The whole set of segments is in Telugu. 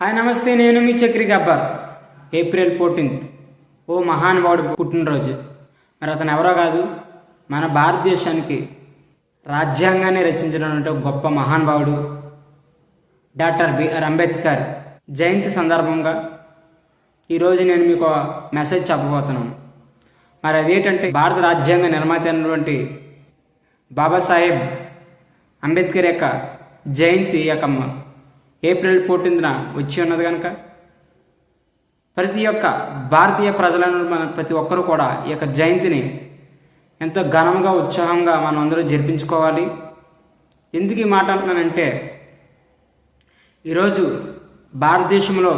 హాయ్ నమస్తే నేను మీ చక్రి గబ్బర్ ఏప్రిల్ ఫోర్టీన్త్. ఓ మహానుభావుడు పుట్టినరోజు. మరి అతను ఎవరో కాదు మన భారతదేశానికి రాజ్యాంగాన్ని రచించినటువంటి గొప్ప మహానుభావుడు డాక్టర్ బిఆర్ అంబేద్కర్. జయంతి సందర్భంగా ఈరోజు నేను మీకు మెసేజ్ చెప్పబోతున్నాను. మరి అదేంటంటే భారత రాజ్యాంగ నిర్మాత అయినటువంటి బాబాసాహెబ్ అంబేద్కర్ యొక్క జయంతి యొక్క ఏప్రిల్ ఫోర్టీన్త్న వచ్చి ఉన్నది కనుక ప్రతి ఒక్క భారతీయ ప్రజలను మన ప్రతి ఒక్కరూ కూడా ఈ యొక్క జయంతిని ఎంతో ఘనంగా ఉత్సాహంగా మనం అందరూ జరిపించుకోవాలి. ఎందుకు ఈ మాట అంటున్నానంటే ఈరోజు భారతదేశంలో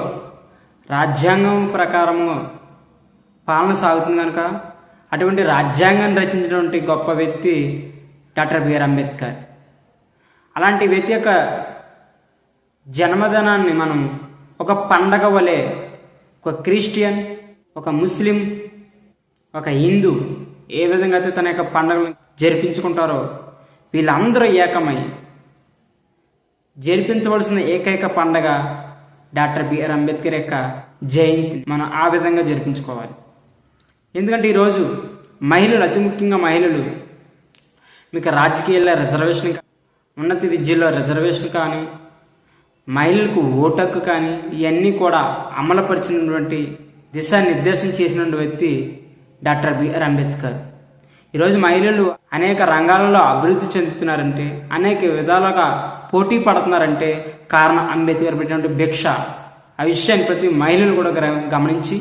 రాజ్యాంగం ప్రకారము పాలన సాగుతుంది కనుక అటువంటి రాజ్యాంగాన్ని రచించినటువంటి గొప్ప వ్యక్తి డాక్టర్ బిఆర్ అంబేద్కర్. అలాంటి వ్యక్తి యొక్క జన్మదినాన్ని మనం ఒక పండగ వలె ఒక క్రిస్టియన్ ఒక ముస్లిం ఒక హిందూ ఏ విధంగా అయితే తన యొక్క పండుగను జరిపించుకుంటారో వీళ్ళందరూ ఏకమై జరిపించవలసిన ఏకైక పండగ డాక్టర్ బిఆర్ అంబేద్కర్ యొక్క జయంతి. మనం ఆ విధంగా జరిపించుకోవాలి. ఎందుకంటే ఈరోజు మహిళలు అతి ముఖ్యంగా మహిళలు మీకు రాజకీయాల్లో రిజర్వేషన్ ఉన్నత విద్యలో రిజర్వేషన్ కానీ మహిళలకు ఓటక్కు కానీ ఇవన్నీ కూడా అమలుపరిచినటువంటి దిశానిర్దేశం చేసినటువంటి వ్యక్తి డాక్టర్ బిఆర్ అంబేద్కర్. ఈరోజు మహిళలు అనేక రంగాలలో అభివృద్ధి చెందుతున్నారంటే అనేక విధాలుగా పోటీ పడుతున్నారంటే కారణం అంబేద్కర్ పెట్టినటువంటి భిక్ష. ఆ విషయాన్ని ప్రతి మహిళలు కూడా గమనించి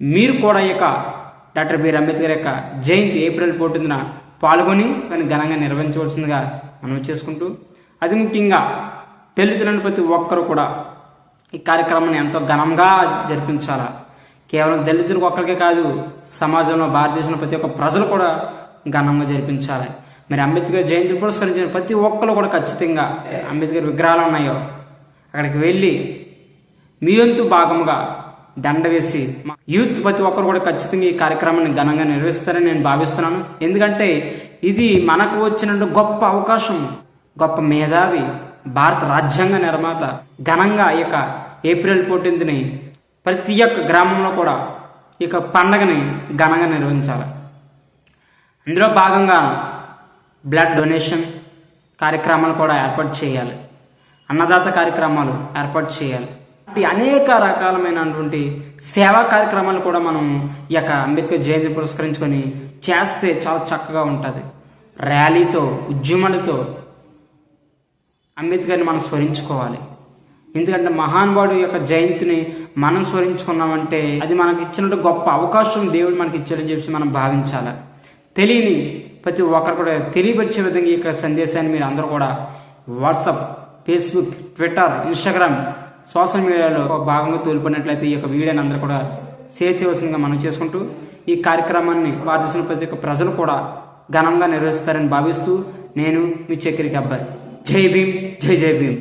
మీరు కూడా ఈ యొక్క డాక్టర్ బిఆర్ అంబేద్కర్ యొక్క జయంతి ఏప్రిల్ ఫోర్టీన్త్న పాల్గొని దాన్ని ఘనంగా నిర్వహించవలసిందిగా మనం చేసుకుంటూ అది ముఖ్యంగా దళితులను ప్రతి ఒక్కరు కూడా ఈ కార్యక్రమాన్ని ఎంతో ఘనంగా జరిపించాలా. కేవలం దళితులకు ఒక్కరికే కాదు సమాజంలో భారతదేశంలో ప్రతి ఒక్క ప్రజలు కూడా ఘనంగా జరిపించాలి. మరి అంబేద్కర్ జయంతి పురస్కరించిన ప్రతి ఒక్కరు కూడా ఖచ్చితంగా అంబేద్కర్ విగ్రహాలు ఉన్నాయో అక్కడికి వెళ్ళి మీ వంతు భాగముగా దండ వేసి మా యూత్ ప్రతి ఒక్కరు కూడా ఖచ్చితంగా ఈ కార్యక్రమాన్ని ఘనంగా నిర్వహిస్తారని నేను భావిస్తున్నాను. ఎందుకంటే ఇది మనకు వచ్చినట్టు గొప్ప అవకాశం గొప్ప మేధావి భారత రాజ్యాంగ నిర్మాత ఘనంగా ఈ యొక్క ఏప్రిల్ ఫోర్టీన్త్ని ప్రతి ఒక్క గ్రామంలో కూడా ఈ యొక్క పండగని ఘనంగా నిర్వహించాలి. అందులో భాగంగా బ్లడ్ డొనేషన్ కార్యక్రమాలు కూడా ఏర్పాటు చేయాలి. అన్నదాత కార్యక్రమాలు ఏర్పాటు చేయాలి. ఇలాంటి అనేక రకాలమైనటువంటి సేవా కార్యక్రమాలు కూడా మనం ఈ యొక్క అంబేద్కర్ జయంతి పురస్కరించుకొని చేస్తే చాలా చక్కగా ఉంటుంది. ర్యాలీతో ఉద్యమాలతో అంబేద్కర్ని మనం స్మరించుకోవాలి. ఎందుకంటే మహానుభావుడు యొక్క జయంతిని మనం స్మరించుకున్నామంటే అది మనకి ఇచ్చినట్టు గొప్ప అవకాశం దేవుడు మనకి ఇచ్చాడని చెప్పి మనం భావించాలి. తెలియని ప్రతి ఒక్కరు కూడా తెలియపరిచే విధంగా ఈ యొక్క సందేశాన్ని మీరు అందరూ కూడా WhatsApp Facebook Twitter Instagram social మీడియాలో ఒక భాగంగా తోల్పడినట్లయితే ఈ యొక్క వీడియోని అందరూ కూడా షేర్ చేయవలసిందిగా మనం చేసుకుంటూ ఈ కార్యక్రమాన్ని భారతదేశంలో ప్రతి ఒక్క ప్రజలు కూడా ఘనంగా నిర్వహిస్తారని భావిస్తూ నేను మీ చక్కెరికి అబ్బాయి. జై భీమ్ జై జై భీమ్